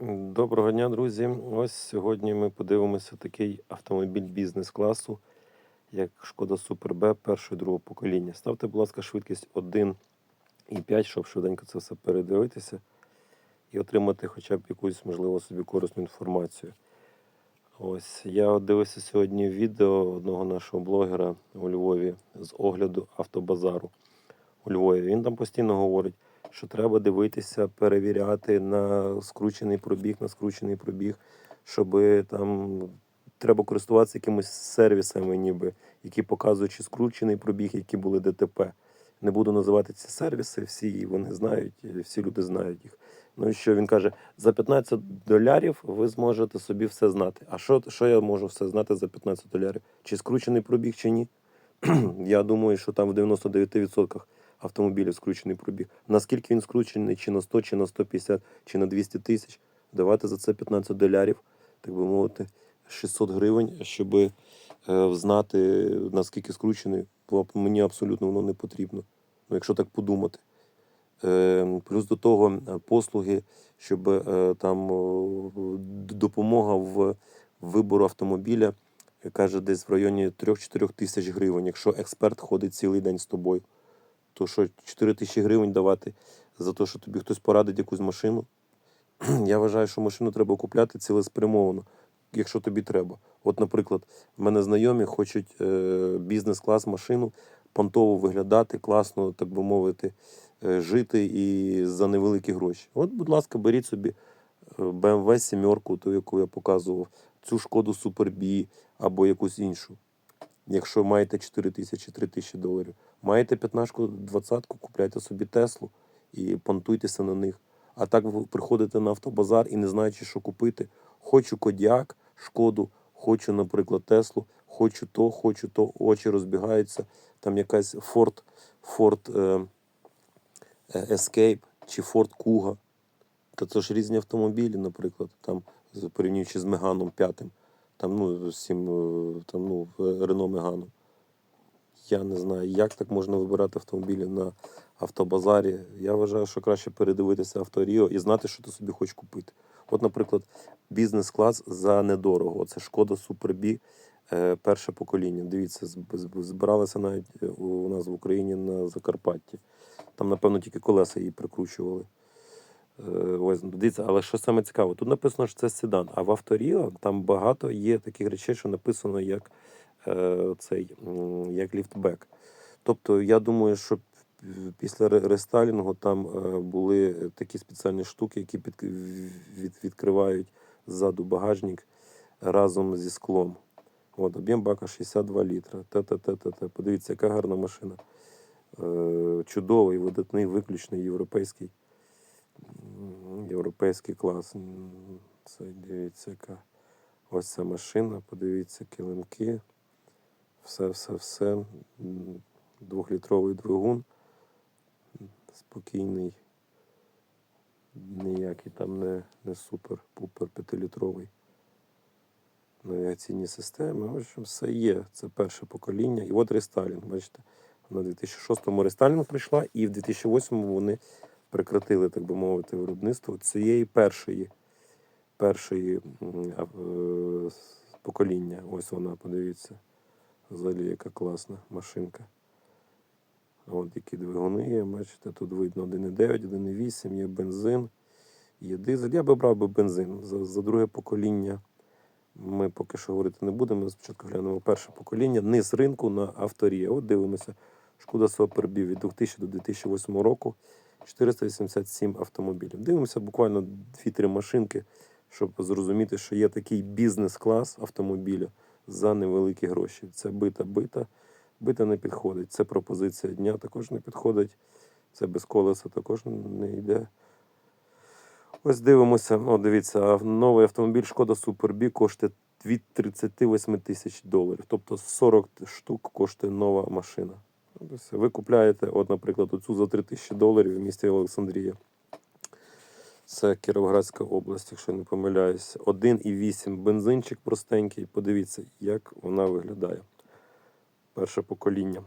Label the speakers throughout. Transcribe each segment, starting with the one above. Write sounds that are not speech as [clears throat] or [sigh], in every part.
Speaker 1: Доброго дня, друзі. Ось сьогодні ми подивимося такий автомобіль бізнес-класу, як Шкода Супер Б першого і другого покоління. Ставте, будь ласка, швидкість 1,5, щоб швиденько це все передивитися і отримати хоча б якусь, можливо, собі корисну інформацію. Ось я дивився сьогодні відео одного нашого блогера у Львові з огляду автобазару у Львові. Він там постійно говорить, що треба дивитися, перевіряти на скручений пробіг, на скручений пробіг, щоб там треба користуватися якимось сервісами, ніби, які показують, чи скручений пробіг, які були ДТП. Не буду називати ці сервіси, всі вони знають, всі люди знають їх. Ну і що він каже: за 15 долярів ви зможете собі все знати. А що, що я можу все знати за 15 долярів? Чи скручений пробіг, чи ні? [clears throat] я думаю, що там в 99% автомобілів скручений пробіг. Наскільки він скручений, чи на 100, чи на 150, чи на 200 тисяч, давати за це 15 долярів, так би мовити, 600 гривень, щоб е, знати, наскільки скручений, мені абсолютно воно не потрібно. Ну, якщо так подумати. Е, Плюс до того е, послуги, щоб е, там допомога в вибору автомобіля, каже, десь в районі 3-4 тисяч гривень, якщо експерт ходить цілий день з тобою. То що 4 тисячі гривень давати за те, що тобі хтось порадить якусь машину. [clears throat] Я вважаю, що машину треба купляти цілеспрямовано, якщо тобі треба. От, наприклад, в мене знайомі хочуть е, бізнес-клас машину, понтово виглядати, класно, так би мовити, е, жити і за невеликі гроші. От, будь ласка, беріть собі е, BMW 7, ту, яку я показував, цю шкоду Super B або якусь іншу. Якщо маєте 4 тисячі, 3 тисячі доларів. Маєте 15-ку, 20-ку, купляйте собі Теслу і понтуйтеся на них. А так ви приходите на автобазар і не знаючи, що купити. Хочу Кодіак, шкоду, хочу, наприклад, Теслу, хочу то, хочу то, очі розбігаються. Там якась Ford, Ford Escape чи Ford Kuga. Та це ж різні автомобілі, наприклад, там порівнюючи з Меганом п'ятим, там, ну, з цим, е, там, ну, Рено Меганом. Я не знаю, як так можна вибирати автомобілі на автобазарі. Я вважаю, що краще передивитися авторіо і знати, що ти собі хочеш купити. От, наприклад, бізнес-клас за недорого. Це шкода B, е, перше покоління. Дивіться, зб- зб- збиралися навіть е, у нас в Україні на Закарпатті. Там, напевно, тільки колеса її прикручували. Е, Ось, ну, дивіться, але що саме цікаво, тут написано, що це седан, а в авторіо там багато є таких речей, що написано як е, цей як ліфтбек. Тобто, я думаю, що після рестайлінгу там е, були такі спеціальні штуки, які під, від, відкривають ззаду багажник разом зі склом. От, об'єм бака 62 літра. Та-та-та-та-та. Подивіться, яка гарна машина. Чудовий, видатний, виключний європейський Європейський клас. Це дивіться, яка ось ця машина, подивіться, килимки. Все, все, все. Двохлітровий двигун. Спокійний. Ніякий там не, не супер-пупер п'ятилітровий. Навігаційні системи. В общем, все є. Це перше покоління. І от рестайлінг, бачите, на 2006-му рестайлінг прийшла, і в 2008-му вони прекратили, так би мовити, виробництво цієї першої, першої е, покоління. Ось вона, подивіться. Взагалі, яка класна машинка. От які двигуни є, бачите, тут видно 1,9, 1,8, є бензин, є дизель. Я би брав би бензин. За, за друге покоління ми поки що говорити не будемо. Ми спочатку глянемо перше покоління. Низ ринку на авторія. От дивимося. Шкода B від 2000 до 2008 року. 487 автомобілів. Дивимося буквально 2-3 машинки, щоб зрозуміти, що є такий бізнес-клас автомобіля за невеликі гроші. Це бита бита. Не підходить. Це пропозиція дня також не підходить. Це без колеса також не йде. Ось дивимося. О, дивіться, новий автомобіль Шкода B коштує від 38 тисяч доларів. Тобто 40 штук коштує нова машина. Все. Ви купляєте, от, наприклад, оцю за 3 тисячі доларів в місті Олександрія. Це Кіровоградська область, якщо не помиляюсь. 1,8 бензинчик простенький. Подивіться, як вона виглядає. Перше покоління.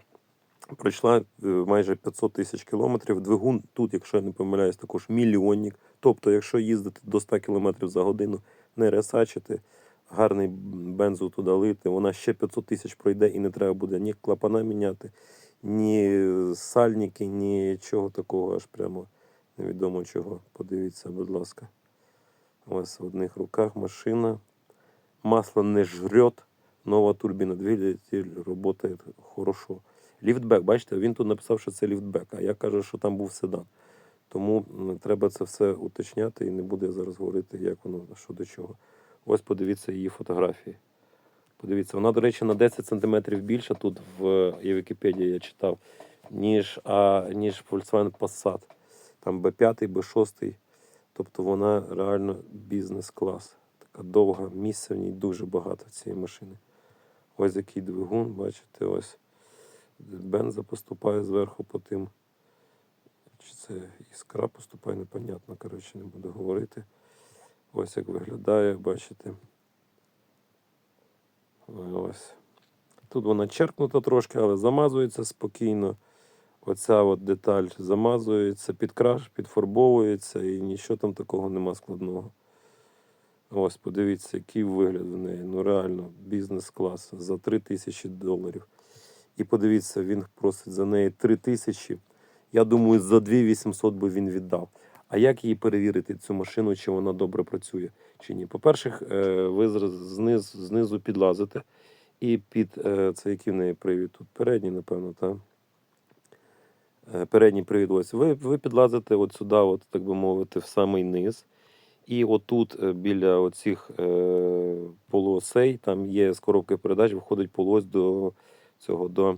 Speaker 1: пройшла е, майже 500 тисяч кілометрів. Двигун тут, якщо я не помиляюсь, також мільйонник. Тобто, якщо їздити до 100 кілометрів за годину, не ресачити, гарний бензу туди лити, вона ще 500 тисяч пройде і не треба буде ні клапана міняти, ні сальники, нічого такого, аж прямо невідомо чого. Подивіться, будь ласка. Ось в одних руках машина. Масло не жрет. Нова турбіна двигатель працює хорошо. Ліфтбек, бачите, він тут написав, що це ліфтбек, а я кажу, що там був седан. Тому треба це все уточняти і не буде зараз говорити, як воно що до чого. Ось подивіться її фотографії. Подивіться, вона, до речі, на 10 см більша тут в є Вікіпедії я читав, ніж, а, ніж Volkswagen Passat. Там B5, B6. Тобто вона реально бізнес-клас. Така довга, місця в ній дуже багато цієї машини. Ось який двигун, бачите, ось бенза поступає зверху по тим. Чи це іскра поступає, непонятно, коротше, не буду говорити. Ось як виглядає, бачите. Ось. Тут вона черкнута трошки, але замазується спокійно. Оця от деталь замазується, підкраш, підфарбовується і нічого там такого нема складного. Ось, подивіться, який вигляд в неї. Ну реально, бізнес-клас за 3 тисячі доларів. І подивіться, він просить за неї 3 тисячі. Я думаю, за 2800 би він віддав. А як її перевірити, цю машину, чи вона добре працює, чи ні? По-перше, е, ви зниз, знизу підлазите, і під е, це який в неї привід тут? Передній, напевно, так? Е, Передній привід ось. Ви, ви підлазите от сюди, от, так би мовити, в самий низ. І отут біля оцих е, полуосей, там є з коробки передач, виходить полуось до цього до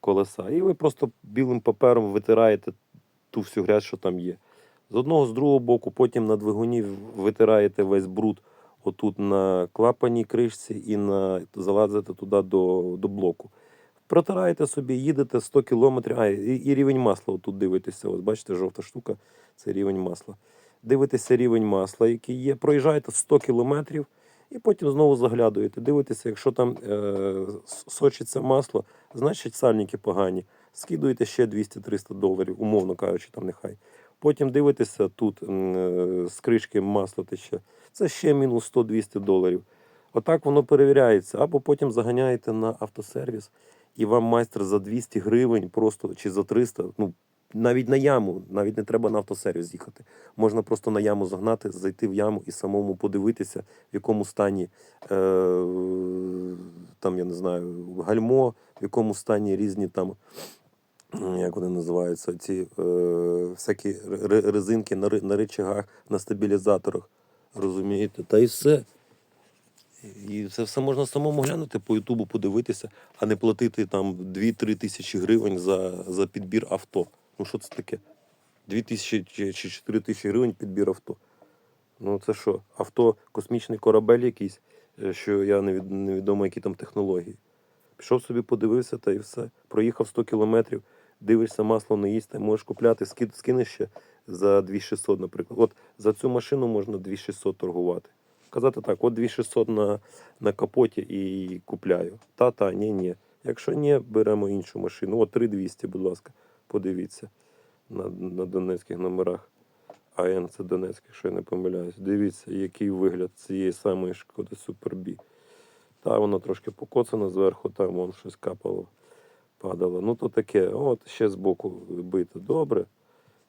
Speaker 1: колеса. І ви просто білим папером витираєте ту всю грязь, що там є. З одного, з другого боку, потім на двигуні витираєте весь бруд отут на клапаній кришці і на, залазите туди до, до блоку. Протираєте собі, їдете 100 кілометрів, а і, і рівень масла отут дивитеся. Ось бачите, жовта штука це рівень масла. Дивитеся рівень масла, який є, проїжджаєте 100 кілометрів і потім знову заглядуєте. Дивитеся, якщо там е, сочиться масло, значить сальники погані. Скидуєте ще 200-300 доларів, умовно кажучи, там нехай. Потім дивитеся тут е, з кришки масло тече. Це ще мінус 100-200 доларів. Отак воно перевіряється. Або потім заганяєте на автосервіс, і вам майстер за 200 гривень просто чи за 300, ну навіть на яму, навіть не треба на автосервіс їхати. Можна просто на яму загнати, зайти в яму і самому подивитися, в якому стані е, там, я не знаю, гальмо, в якому стані різні там. Як вони називаються, ці е, всякі резинки на, на рычагах, на стабілізаторах. Розумієте? Та і все. І це все можна самому глянути по Ютубу, подивитися, а не платити там 2-3 тисячі гривень за, за підбір авто. Ну що це таке? 2 тисячі чи чи 4 тисячі гривень підбір авто. Ну це що? Авто, космічний корабель якийсь, е, що я невідомо, які там технології. Пішов собі, подивився та і все. Проїхав 100 кілометрів, дивишся, масло не їсти, можеш купляти, ски- скинеш ще за 2600, наприклад. От за цю машину можна 2600 торгувати. Казати так, от 2600 на, на капоті і купляю. Та-та, ні, ні. Якщо ні, беремо іншу машину. От 3200, будь ласка, подивіться на, на донецьких номерах. АН це Донецьк, якщо я не помиляюсь. Дивіться, який вигляд цієї самої шкоди Супербі. Та воно трошки покоцано зверху, там вон щось капало, падало. Ну то таке, от ще збоку бити. Добре.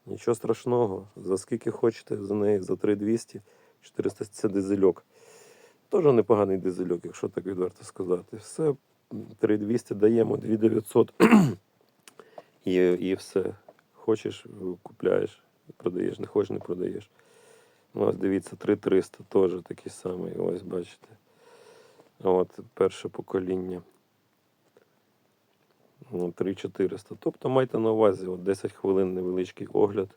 Speaker 1: Нічого страшного. За скільки хочете за неї, за 3200, 400 це дизельок. Теж непоганий дизельок, якщо так відверто сказати. Все, 3200 даємо, 2900 і, і все. Хочеш, купляєш, продаєш, не хочеш, не продаєш. Ну, ось дивіться, 3300 теж такий самий. Ось бачите. От, перше покоління. Ну, 3400. Тобто майте на увазі, от 10 хвилин невеличкий огляд.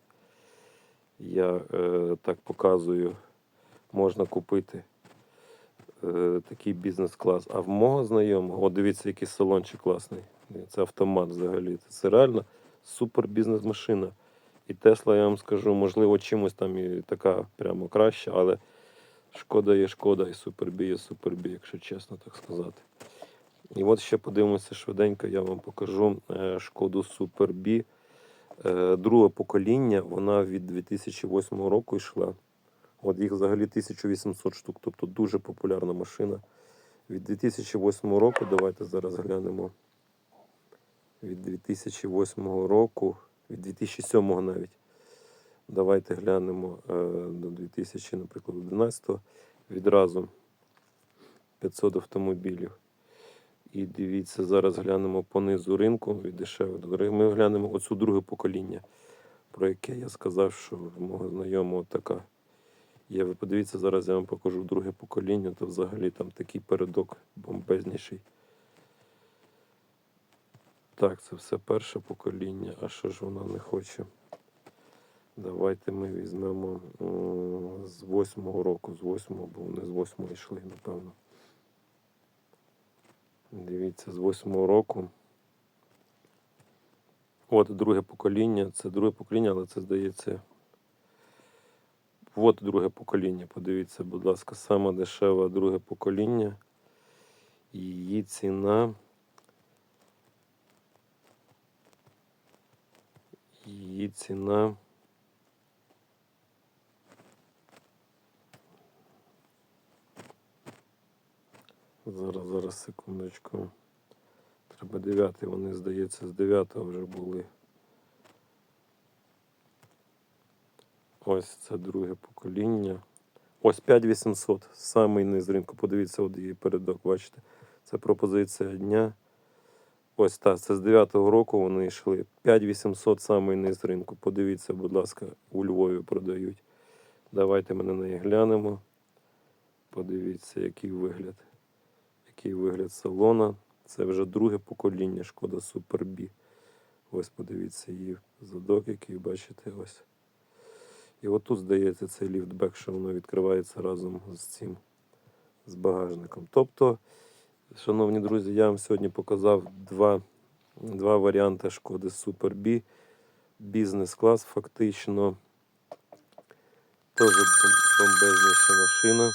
Speaker 1: Я е, так показую, можна купити е, такий бізнес-клас. А в мого знайомого, от дивіться, який салончик класний. Це автомат взагалі. Це реально супер бізнес-машина. І Тесла, я вам скажу, можливо, чимось там і така прямо краща, але шкода є шкода, і супербі є супербі, якщо чесно так сказати. І от ще подивимося швиденько, я вам покажу е, шкоду Super B. Е, Друге покоління, вона від 2008 року йшла. От їх взагалі 1800 штук, тобто дуже популярна машина. Від 2008 року, давайте зараз глянемо. Від 2008 року, від 2007 навіть. Давайте глянемо е, до 2000, наприклад, 11 відразу 500 автомобілів. І дивіться, зараз глянемо по низу ринку від дешевих до дорогих. Ми глянемо оцю друге покоління, про яке я сказав, що мого знайомого така є. Ви подивіться, зараз я вам покажу друге покоління, то взагалі там такий передок бомбезніший. Так, це все перше покоління. А що ж вона не хоче? Давайте ми візьмемо з восьмого року, з восьмого, бо вони з восьмого йшли, напевно. Дивіться, з восьмого року. От друге покоління. Це друге покоління, але це здається. От друге покоління. Подивіться, будь ласка, саме дешеве друге покоління. Її ціна. Її ціна. Зараз, зараз, секундочку. Треба дев'ятий, вони, здається, з дев'ятого вже були. Ось це друге покоління. Ось 5800, самий низ ринку. Подивіться, от її передок, бачите. Це пропозиція дня. Ось так, це з 9-го року вони йшли. 5800 самий низ ринку. Подивіться, будь ласка, у Львові продають. Давайте ми на неї глянемо. Подивіться, який вигляд. Який вигляд салона. Це вже друге покоління шкода Super B. Ось подивіться її задок, який бачите ось. І отут, здається, цей ліфтбек, що воно відкривається разом з цим з багажником. Тобто, шановні друзі, я вам сьогодні показав два, два варіанти шкоди Super B. Бізнес-клас, фактично. Теж бом- бомбезніша машина.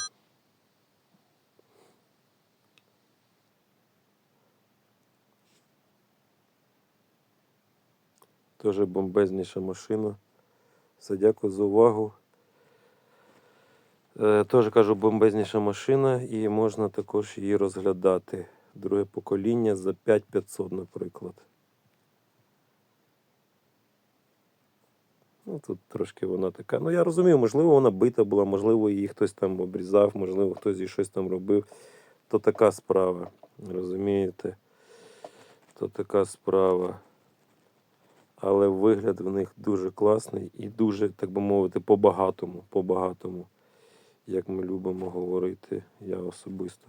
Speaker 1: Теж бомбезніша машина. Все, дякую за увагу. Е, Теж кажу, бомбезніша машина, і можна також її розглядати. Друге покоління за 5500, наприклад. Ну, тут трошки вона така. Ну, я розумію, можливо, вона бита була, можливо, її хтось там обрізав, можливо, хтось їй щось там робив. То така справа. Розумієте? То така справа. Але вигляд в них дуже класний і дуже, так би мовити, по-багатому. По-багатому, як ми любимо говорити, я особисто.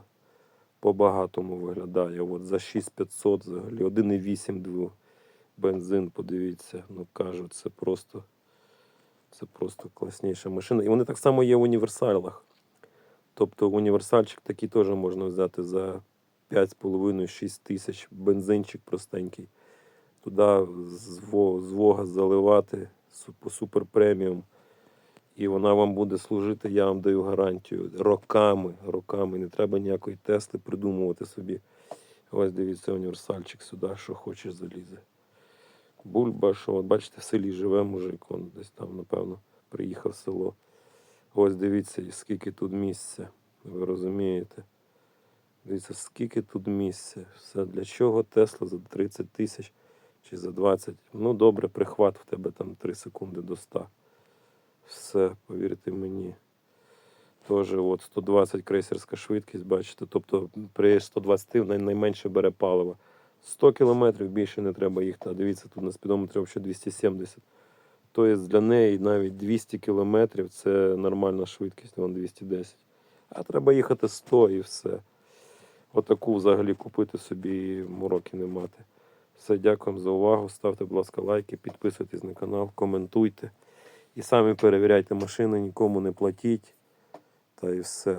Speaker 1: По-багатому виглядає. От за 6500 взагалі, 1,8 дву. Бензин, подивіться, ну кажуть, це просто, це просто класніша машина. І вони так само є в універсалах. Тобто універсальчик такий теж можна взяти за 5,5-6 тисяч. Бензинчик простенький туди з Вога заливати по супер преміум. І вона вам буде служити, я вам даю гарантію. Роками, роками. Не треба ніякої Тесли придумувати собі. Ось дивіться, універсальчик сюди, що хочеш залізе. Бульба, що от бачите, в селі живе мужик, он десь там, напевно, приїхав в село. Ось дивіться, скільки тут місця. Ви розумієте? Дивіться, скільки тут місця. Все для чого Тесла за 30 тисяч чи за 20. Ну, добре, прихват в тебе там 3 секунди до 100. Все, повірте мені. Теж от 120 крейсерська швидкість, бачите. Тобто при 120 найменше бере паливо. 100 кілометрів більше не треба їхати. А дивіться, тут на спідометрі взагалі 270. Тобто для неї навіть 200 кілометрів це нормальна швидкість, вон 210. А треба їхати 100 і все. Отаку взагалі купити собі мороки не мати. Все, дякуємо за увагу. Ставте, будь ласка, лайки, підписуйтесь на канал, коментуйте. І самі перевіряйте машини, нікому не платіть. Та і все.